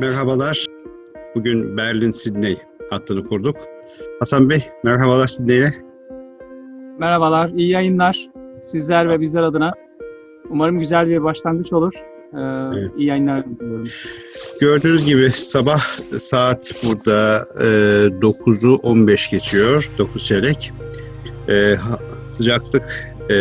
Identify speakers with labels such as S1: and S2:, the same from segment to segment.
S1: Merhabalar. Bugün Berlin-Sydney hattını kurduk. Hasan Bey, merhabalar Sydney'e.
S2: Merhabalar, iyi yayınlar. Sizler ve bizler adına. Umarım güzel bir başlangıç olur. Ee,
S1: Evet.
S2: İyi yayınlar diliyorum.
S1: Gördüğünüz gibi sabah saat burada e, 9'u 15 geçiyor, 9 çeyrek. E, sıcaklık e,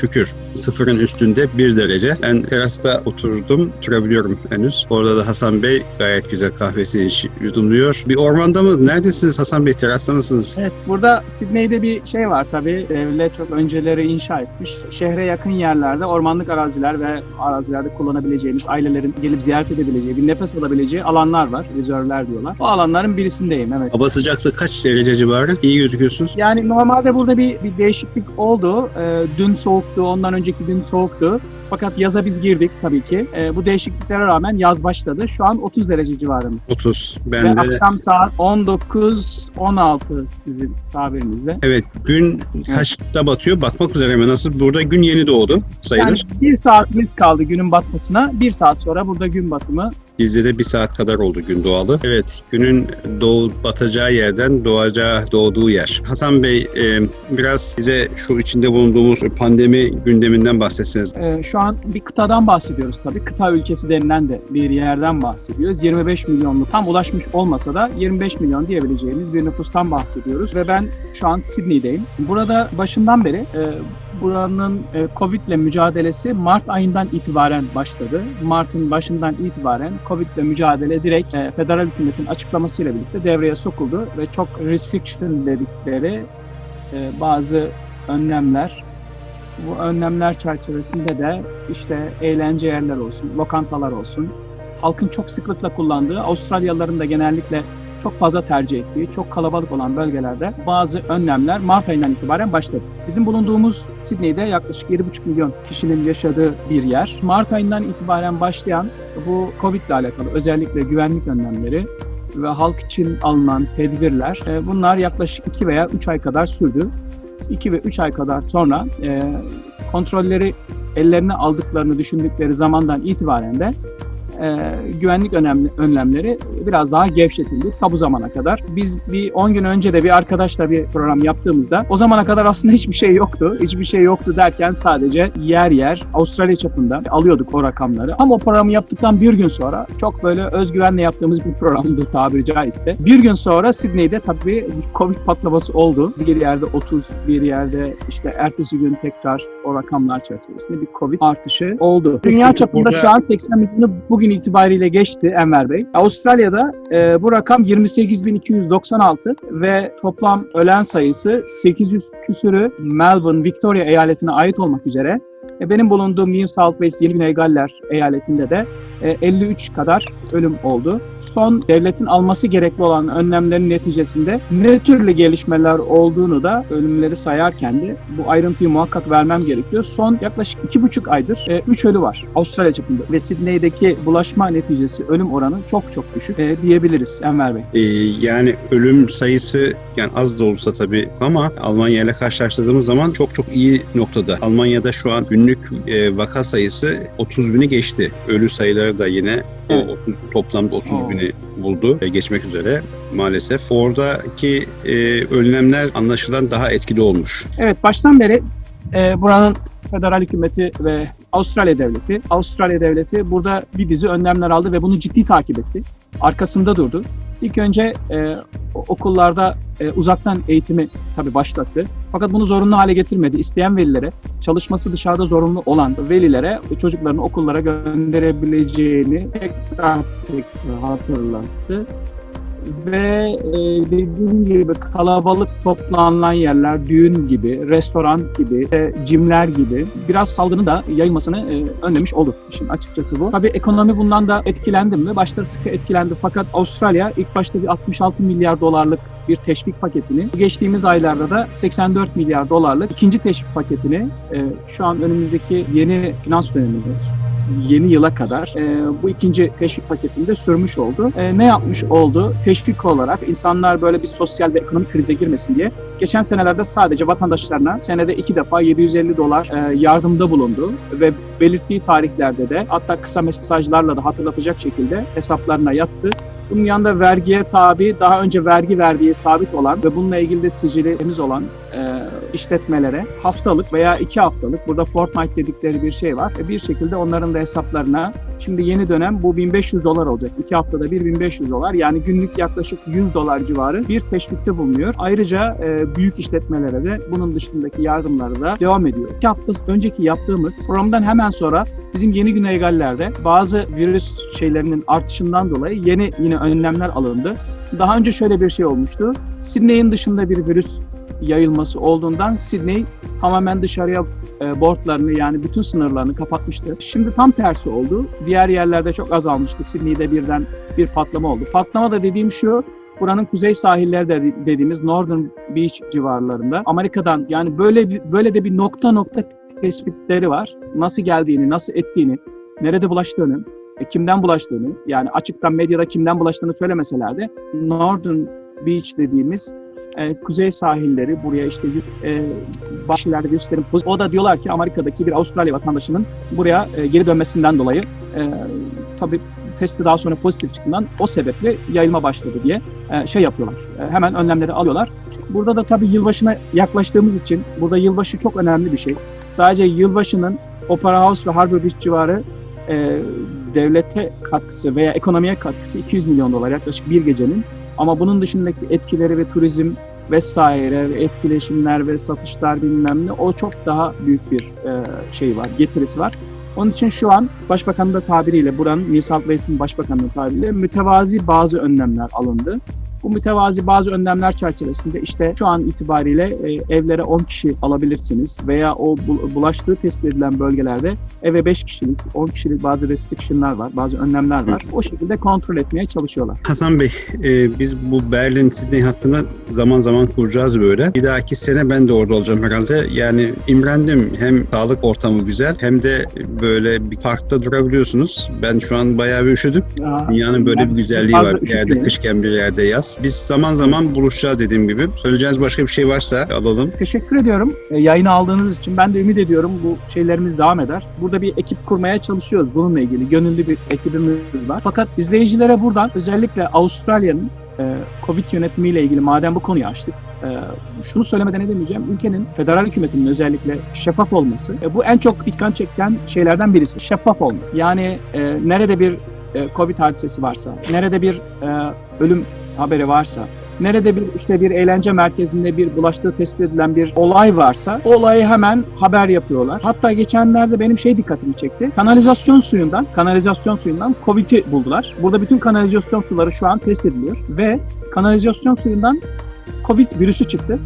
S1: şükür sıfırın üstünde bir derece. Ben terasta oturdum, oturabiliyorum henüz. Orada da Hasan Bey gayet güzel kahvesini yudumluyor. Bir ormanda mı? Neredesiniz Hasan Bey? Terasta mısınız?
S2: Evet, burada Sydney'de bir şey var tabii. Devlet çok önceleri inşa etmiş. Şehre yakın yerlerde ormanlık araziler ve arazilerde kullanabileceğimiz, ailelerin gelip ziyaret edebileceği, bir nefes alabileceği alanlar var. Rezervler diyorlar. O alanların birisindeyim, evet.
S1: Hava sıcaklığı kaç derece civarı? İyi gözüküyorsunuz.
S2: Yani normalde burada bir, bir değişiklik oldu. Ee, dün soğuktu, ondan önceki gün soğuktu. Fakat yaza biz girdik tabii ki. Ee, bu değişikliklere rağmen yaz başladı. Şu an 30 derece civarında.
S1: 30.
S2: Ve
S1: Ben de
S2: akşam saat 19-16 sizin tabirinizle.
S1: Evet, gün kaçta batıyor? Batmak üzere mi? Nasıl? Burada gün yeni doğdu
S2: Yani
S1: sayılır.
S2: bir saatimiz kaldı günün batmasına. Bir saat sonra burada gün batımı.
S1: Bizde de bir saat kadar oldu gün doğalı. Evet, günün doğu batacağı yerden doğacağı doğduğu yer. Hasan Bey, e, biraz bize şu içinde bulunduğumuz pandemi gündeminden bahsetseniz.
S2: Ee, şu an bir kıtadan bahsediyoruz tabii. Kıta ülkesi denilen de bir yerden bahsediyoruz. 25 milyonluk tam ulaşmış olmasa da 25 milyon diyebileceğimiz bir nüfustan bahsediyoruz. Ve ben şu an Sydney'deyim. Burada başından beri e, buranın e, Covid ile mücadelesi Mart ayından itibaren başladı. Mart'ın başından itibaren Covid ile mücadele direkt e, federal hükümetin açıklamasıyla birlikte devreye sokuldu ve çok restriction dedikleri e, bazı önlemler bu önlemler çerçevesinde de işte eğlence yerler olsun, lokantalar olsun, halkın çok sıklıkla kullandığı, Avustralyalıların da genellikle çok fazla tercih ettiği, çok kalabalık olan bölgelerde bazı önlemler Mart ayından itibaren başladı. Bizim bulunduğumuz Sydney'de yaklaşık 7,5 milyon kişinin yaşadığı bir yer. Mart ayından itibaren başlayan bu Covid ile alakalı özellikle güvenlik önlemleri ve halk için alınan tedbirler e, bunlar yaklaşık 2 veya 3 ay kadar sürdü. 2 ve 3 ay kadar sonra e, kontrolleri ellerine aldıklarını düşündükleri zamandan itibaren de e, güvenlik önemli, önlemleri biraz daha gevşetildi ta bu zamana kadar. Biz bir 10 gün önce de bir arkadaşla bir program yaptığımızda o zamana kadar aslında hiçbir şey yoktu. Hiçbir şey yoktu derken sadece yer yer Avustralya çapında alıyorduk o rakamları. Ama o programı yaptıktan bir gün sonra çok böyle özgüvenle yaptığımız bir programdı tabiri caizse. Bir gün sonra Sydney'de tabii bir Covid patlaması oldu. Bir yerde 30, bir yerde işte ertesi gün tekrar o rakamlar çerçevesinde bir Covid artışı oldu. Dünya çapında şu an 80 milyonu bugün itibariyle geçti Enver Bey. Avustralya'da e, bu rakam 28.296 ve toplam ölen sayısı 800 küsürü Melbourne, Victoria eyaletine ait olmak üzere. E, benim bulunduğum New South Wales, Yeni Güney Galler eyaletinde de 53 kadar ölüm oldu. Son devletin alması gerekli olan önlemlerin neticesinde ne türlü gelişmeler olduğunu da ölümleri sayarken de bu ayrıntıyı muhakkak vermem gerekiyor. Son yaklaşık iki buçuk aydır 3 ölü var Avustralya çapında ve Sydney'deki bulaşma neticesi ölüm oranı çok çok düşük e, diyebiliriz Enver Bey.
S1: E, yani ölüm sayısı yani az da olsa tabii ama Almanya ile karşılaştırdığımız zaman çok çok iyi noktada. Almanya'da şu an günlük e, vaka sayısı 30 bini geçti. Ölü sayıları da yine o
S2: Evet.
S1: 30, toplamda 30
S2: Oo.
S1: bini buldu geçmek üzere maalesef. Oradaki e, önlemler anlaşılan daha etkili olmuş.
S2: Evet baştan beri e, buranın federal hükümeti ve Avustralya devleti, Avustralya devleti burada bir dizi önlemler aldı ve bunu ciddi takip etti. Arkasında durdu. İlk önce e, okullarda e, uzaktan eğitimi tabii başlattı. Fakat bunu zorunlu hale getirmedi. İsteyen velilere, çalışması dışarıda zorunlu olan velilere çocuklarını okullara gönderebileceğini tekrar tekrar hatırlattı ve e, dediğim gibi kalabalık toplanılan yerler, düğün gibi, restoran gibi, e, cimler gibi biraz salgını da yayılmasını e, önlemiş oldu. İşin açıkçası bu. Tabii ekonomi bundan da etkilendi mi? Başta sıkı etkilendi fakat Avustralya ilk başta bir 66 milyar dolarlık bir teşvik paketini, geçtiğimiz aylarda da 84 milyar dolarlık ikinci teşvik paketini e, şu an önümüzdeki yeni finans döneminde yeni yıla kadar e, bu ikinci teşvik paketinde sürmüş oldu. E, ne yapmış oldu? Teşvik olarak insanlar böyle bir sosyal ve ekonomik krize girmesin diye geçen senelerde sadece vatandaşlarına senede iki defa 750 dolar e, yardımda bulundu ve belirttiği tarihlerde de hatta kısa mesajlarla da hatırlatacak şekilde hesaplarına yattı. Bunun yanında vergiye tabi, daha önce vergi verdiği sabit olan ve bununla ilgili de sicilimiz olan e, işletmelere haftalık veya iki haftalık, burada fortnight dedikleri bir şey var. E, bir şekilde onların da hesaplarına, şimdi yeni dönem bu 1500 dolar olacak. İki haftada bir 1500 dolar yani günlük yaklaşık 100 dolar civarı bir teşvikte bulunuyor. Ayrıca e, büyük işletmelere de bunun dışındaki yardımları da devam ediyor. İki hafta önceki yaptığımız programdan hemen sonra bizim yeni Güney Galler'de bazı virüs şeylerinin artışından dolayı yeni yine önlemler alındı. Daha önce şöyle bir şey olmuştu. Sydney'in dışında bir virüs yayılması olduğundan Sydney tamamen dışarıya e, boardlarını yani bütün sınırlarını kapatmıştı. Şimdi tam tersi oldu. Diğer yerlerde çok azalmıştı. Sydney'de birden bir patlama oldu. Patlama da dediğim şu, buranın kuzey sahilleri de dediğimiz Northern Beach civarlarında Amerika'dan yani böyle böyle de bir nokta nokta tespitleri var. Nasıl geldiğini, nasıl ettiğini, nerede bulaştığını, e, kimden bulaştığını yani açıktan medyada kimden bulaştığını söylemeseler de Northern Beach dediğimiz e, kuzey sahilleri buraya işte e, virüslerin pozitif. O da diyorlar ki Amerika'daki bir Avustralya vatandaşının buraya e, geri dönmesinden dolayı e, tabii testi daha sonra pozitif çıktığından o sebeple yayılma başladı diye e, şey yapıyorlar. E, hemen önlemleri alıyorlar. Burada da tabii yılbaşına yaklaştığımız için burada yılbaşı çok önemli bir şey. Sadece yılbaşının Opera House ve Harbour Beach civarı e, devlete katkısı veya ekonomiye katkısı 200 milyon dolar yaklaşık bir gecenin. Ama bunun dışındaki etkileri ve turizm vesaire ve etkileşimler ve satışlar bilmem ne o çok daha büyük bir e, şey var, getirisi var. Onun için şu an Başbakanın da tabiriyle, buranın New South Wales'in Başbakanı'nın tabiriyle mütevazi bazı önlemler alındı. Bu mütevazi bazı önlemler çerçevesinde işte şu an itibariyle e, evlere 10 kişi alabilirsiniz veya o bu- bulaştığı tespit edilen bölgelerde eve 5 kişilik, 10 kişilik bazı restriction'lar var, bazı önlemler var. O şekilde kontrol etmeye çalışıyorlar.
S1: Hasan Bey, e, biz bu Berlin Sydney hattını zaman zaman kuracağız böyle. Bir dahaki sene ben de orada olacağım herhalde. Yani imrendim. Hem sağlık ortamı güzel hem de böyle bir parkta durabiliyorsunuz. Ben şu an bayağı bir üşüdüm.
S2: Aa,
S1: Dünyanın böyle bir güzelliği var. Bir yerde kışken bir yerde yaz. Biz zaman zaman buluşacağız dediğim gibi. Söyleyeceğiniz başka bir şey varsa alalım.
S2: Teşekkür ediyorum e, yayını aldığınız için. Ben de ümit ediyorum bu şeylerimiz devam eder. Burada bir ekip kurmaya çalışıyoruz bununla ilgili. Gönüllü bir ekibimiz var. Fakat izleyicilere buradan özellikle Avustralya'nın e, Covid yönetimiyle ilgili madem bu konuyu açtık. e, şunu söylemeden edemeyeceğim. Ülkenin federal hükümetinin özellikle şeffaf olması. e, bu en çok dikkat çeken şeylerden birisi. Şeffaf olması. Yani e, nerede bir Covid hadisesi varsa, nerede bir ölüm haberi varsa, nerede bir işte bir eğlence merkezinde bir bulaştığı tespit edilen bir olay varsa o olayı hemen haber yapıyorlar. Hatta geçenlerde benim şey dikkatimi çekti. Kanalizasyon suyundan, kanalizasyon suyundan Covid'i buldular. Burada bütün kanalizasyon suları şu an test ediliyor ve kanalizasyon suyundan Covid virüsü çıktı.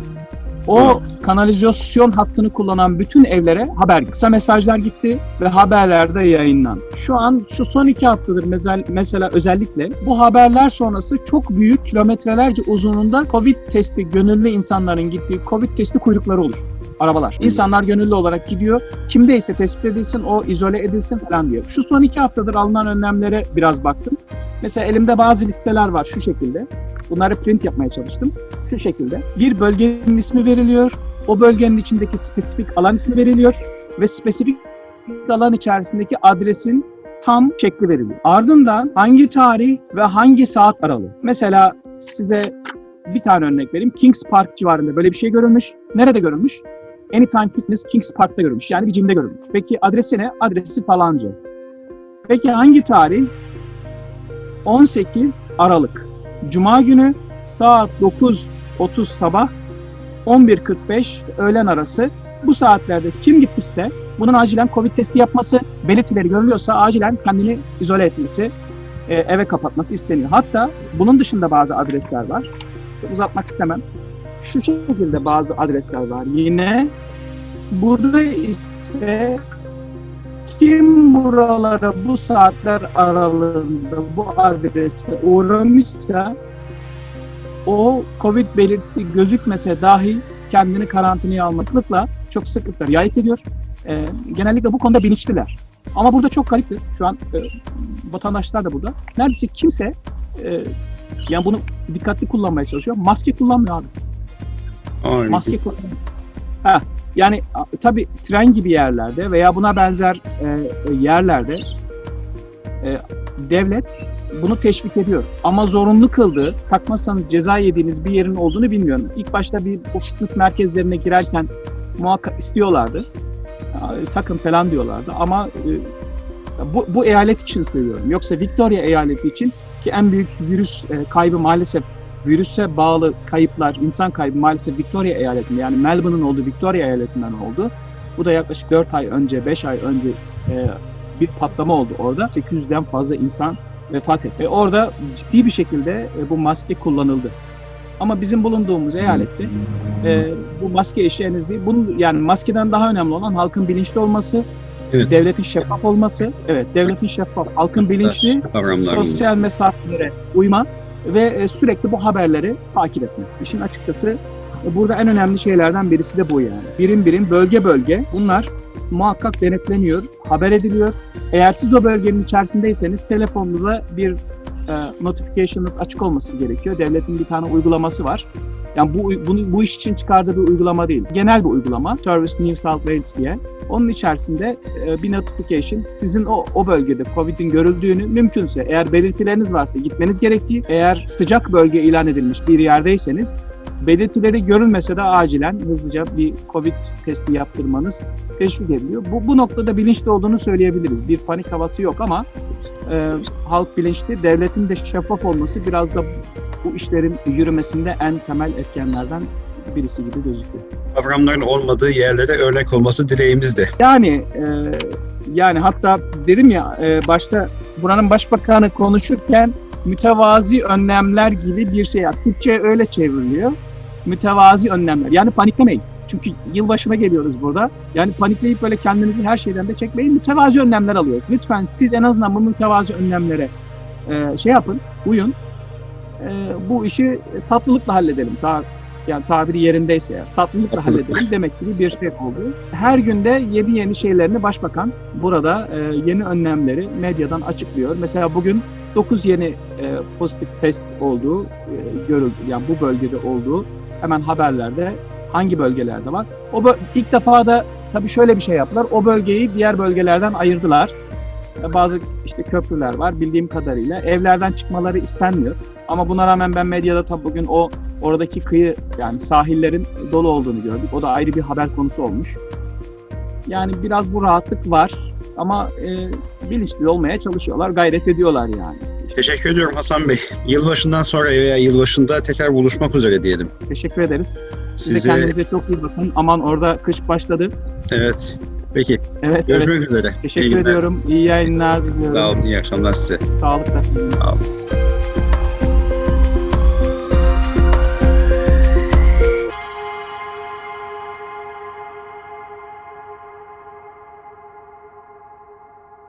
S2: O kanalizasyon hattını kullanan bütün evlere haber, kısa mesajlar gitti ve haberlerde yayınlandı. Şu an şu son iki haftadır mesela, mesela özellikle bu haberler sonrası çok büyük kilometrelerce uzunluğunda Covid testi gönüllü insanların gittiği Covid testi kuyrukları oluştu. Arabalar. İnsanlar gönüllü olarak gidiyor. Kimdeyse tespit edilsin, o izole edilsin falan diyor. Şu son iki haftadır alınan önlemlere biraz baktım. Mesela elimde bazı listeler var şu şekilde. Bunları print yapmaya çalıştım. Şu şekilde. Bir bölgenin ismi veriliyor. O bölgenin içindeki spesifik alan ismi veriliyor. Ve spesifik alan içerisindeki adresin tam şekli veriliyor. Ardından hangi tarih ve hangi saat aralığı. Mesela size bir tane örnek vereyim. Kings Park civarında böyle bir şey görülmüş. Nerede görülmüş? Anytime Fitness Kings Park'ta görülmüş. Yani bir cimde görülmüş. Peki adresi ne? Adresi falanca. Peki hangi tarih? 18 Aralık. Cuma günü saat 9.30 sabah 11.45 öğlen arası bu saatlerde kim gitmişse bunun acilen Covid testi yapması, belirtileri görülüyorsa acilen kendini izole etmesi, e, eve kapatması isteniyor. Hatta bunun dışında bazı adresler var. Uzatmak istemem. Şu şekilde bazı adresler var. Yine burada ise kim buralara bu saatler aralığında bu adrese uğramışsa o Covid belirtisi gözükmese dahi kendini karantinaya almaklıkla çok sıklıkla riayet ediyor. Ee, genellikle bu konuda bilinçliler. Ama burada çok gariptir. Şu an e, vatandaşlar da burada. Neredeyse kimse e, yani bunu dikkatli kullanmaya çalışıyor. Maske kullanmıyor abi.
S1: Aynen.
S2: Maske kullanmıyor. Ha, yani tabii tren gibi yerlerde veya buna benzer e, e, yerlerde e, devlet bunu teşvik ediyor. Ama zorunlu kıldığı, takmazsanız ceza yediğiniz bir yerin olduğunu bilmiyorum. İlk başta bir bu fitness merkezlerine girerken muhakkak istiyorlardı. Takın falan diyorlardı ama e, bu, bu eyalet için söylüyorum. Yoksa Victoria eyaleti için ki en büyük virüs e, kaybı maalesef virüse bağlı kayıplar, insan kaybı maalesef Victoria eyaletinde yani Melbourne'ın olduğu Victoria eyaletinden oldu. Bu da yaklaşık 4 ay önce, 5 ay önce e, bir patlama oldu orada. 800'den fazla insan vefat etti. Ve orada ciddi bir şekilde e, bu maske kullanıldı. Ama bizim bulunduğumuz eyalette e, bu maske işi henüz değil. Bunun, yani maskeden daha önemli olan halkın bilinçli olması,
S1: Evet.
S2: devletin şeffaf olması. Evet, devletin şeffaf, halkın bilinçli, sosyal mesafelere uyma ve e, sürekli bu haberleri takip etmek. İşin açıkçası e, burada en önemli şeylerden birisi de bu yani. Birim birim, bölge bölge bunlar muhakkak denetleniyor, haber ediliyor. Eğer siz o bölgenin içerisindeyseniz telefonunuza bir e, notification'ınız açık olması gerekiyor. Devletin bir tane uygulaması var. Yani bu, bunu, bu iş için çıkardığı bir uygulama değil. Genel bir uygulama. Service New South Wales diye. Onun içerisinde e, bir notification sizin o, o bölgede COVID'in görüldüğünü mümkünse eğer belirtileriniz varsa gitmeniz gerektiği eğer sıcak bölge ilan edilmiş bir yerdeyseniz belirtileri görülmese de acilen hızlıca bir COVID testi yaptırmanız teşvik ediliyor. Bu, bu noktada bilinçli olduğunu söyleyebiliriz. Bir panik havası yok ama e, halk bilinçli. Devletin de şeffaf olması biraz da bu işlerin yürümesinde en temel etkenlerden birisi gibi gözüküyor.
S1: Kavramların olmadığı yerlere örnek olması dileğimizdi.
S2: Yani e, yani hatta dedim ya e, başta buranın başbakanı konuşurken mütevazi önlemler gibi bir şey. Türkçe öyle çevriliyor. Mütevazi önlemler. Yani paniklemeyin. Çünkü yılbaşına geliyoruz burada. Yani panikleyip böyle kendinizi her şeyden de çekmeyin. Mütevazi önlemler alıyoruz. Lütfen siz en azından bu mütevazi önlemlere e, şey yapın, uyun. E, bu işi tatlılıkla halledelim. Ta, yani tabiri yerindeyse eğer, tatlılıkla halledelim demek gibi bir şey oldu. Her günde yeni yeni şeylerini başbakan burada e, yeni önlemleri medyadan açıklıyor. Mesela bugün 9 yeni e, pozitif test olduğu e, görüldü. Yani bu bölgede olduğu hemen haberlerde hangi bölgelerde var. O bö- ilk defa da tabii şöyle bir şey yaptılar. O bölgeyi diğer bölgelerden ayırdılar. Bazı işte köprüler var bildiğim kadarıyla. Evlerden çıkmaları istenmiyor. Ama buna rağmen ben medyada tabii bugün o oradaki kıyı yani sahillerin dolu olduğunu gördük. O da ayrı bir haber konusu olmuş. Yani biraz bu rahatlık var ama e, bilinçli olmaya çalışıyorlar, gayret ediyorlar yani.
S1: Teşekkür ediyorum Hasan Bey. Yılbaşından sonra veya yılbaşında tekrar buluşmak üzere diyelim.
S2: Teşekkür ederiz. Siz de
S1: Size
S2: kendinize çok iyi bakın. Aman orada kış başladı.
S1: evet. Peki.
S2: Evet,
S1: Görüşmek
S2: evet.
S1: üzere.
S2: Teşekkür
S1: İyi
S2: ediyorum. İyi yayınlar diliyorum.
S1: Sağ olun. İyi akşamlar size.
S2: Sağlıkla.
S1: Sağ olun.